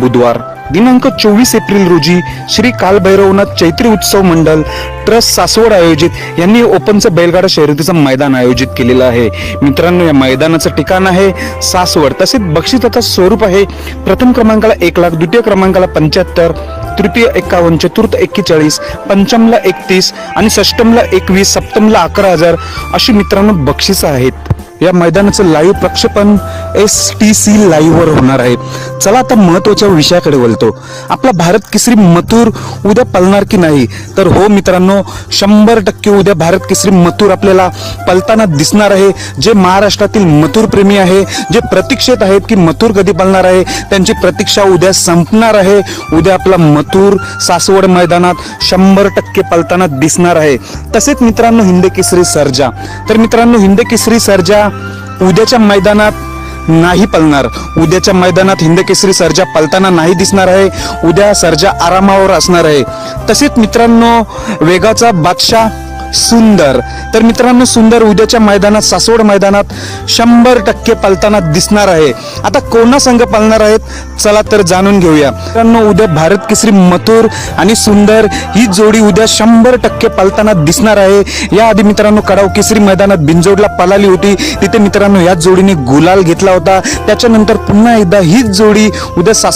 बुधवार दिनांक चोवीस एप्रिल रोजी श्री कालभैरवनाथ चैत्री उत्सव मंडळ ट्रस्ट सासवड आयोजित यांनी ओपनचं बैलगाडा शर्यतीचं मैदान आयोजित केलेलं आहे. मित्रांनो या मैदानाचं ठिकाण आहे सासवड. तसेच बक्षिसाचं स्वरूप आहे प्रथम क्रमांकाला एक लाख द्वितीय क्रमांकाला पंच्याहत्तर तृतीय एकावन्न चतुर्थ एक्केचाळीस पंचमला एकतीस आणि षष्टमला एकवीस सप्तमला अकरा हजार अशी मित्रांनो बक्षिसं आहेत. या मैदानाचं लाईव्ह प्रक्षेपण एस टी सी लाईव्हवर होणार आहे. चला आता महत्त्वाच्या विषयाकडे वळतो. आपला भारत केसरी मथुर उद्या पलणार की नाही? तर हो मित्रांनो शंभर टक्के उद्या भारत केसरी मथुर आपल्याला पलताना दिसणार आहे. जे महाराष्ट्रातील मथुर प्रेमी आहे जे प्रतीक्षेत आहेत की मथुर कधी पलणार आहे त्यांची प्रतीक्षा उद्या संपणार आहे. उद्या आपला मथुर सासवड मैदानात शंभर टक्के पलताना दिसणार आहे. तसेच मित्रांनो हिंद केसरी सर्जा. तर मित्रांनो हिंद केसरी सर्जा उद्याच्या मैदानात नाही पलणार उद्याच्या मैदानात हिंदकेसरी सर्जा पलताना नाही दिसणार आहे. उद्या सर्जा आरामावर असणार आहे. तसेच मित्रांनो वेगाचा बादशाह सुंदर. तर मित्रांनो सुंदर उद्याच्या मैदानात सासवड मैदानात शंभर टक्के पलताना दिसणार आहे. आता कोणा संघ पालणार आहेत? चला तर जाणून घेऊया. मित्रांनो उद्या भारत केसरी मथुर आणि सुंदर ही जोडी उद्या शंभर टक्के पलताना दिसणार आहे. याआधी मित्रांनो कडाव केसरी मैदानात बिंजोडला पळाली होती. तिथे मित्रांनो याच जोडीने गुलाल घेतला होता. त्याच्यानंतर पुन्हा एकदा हीच जोडी उद्या सास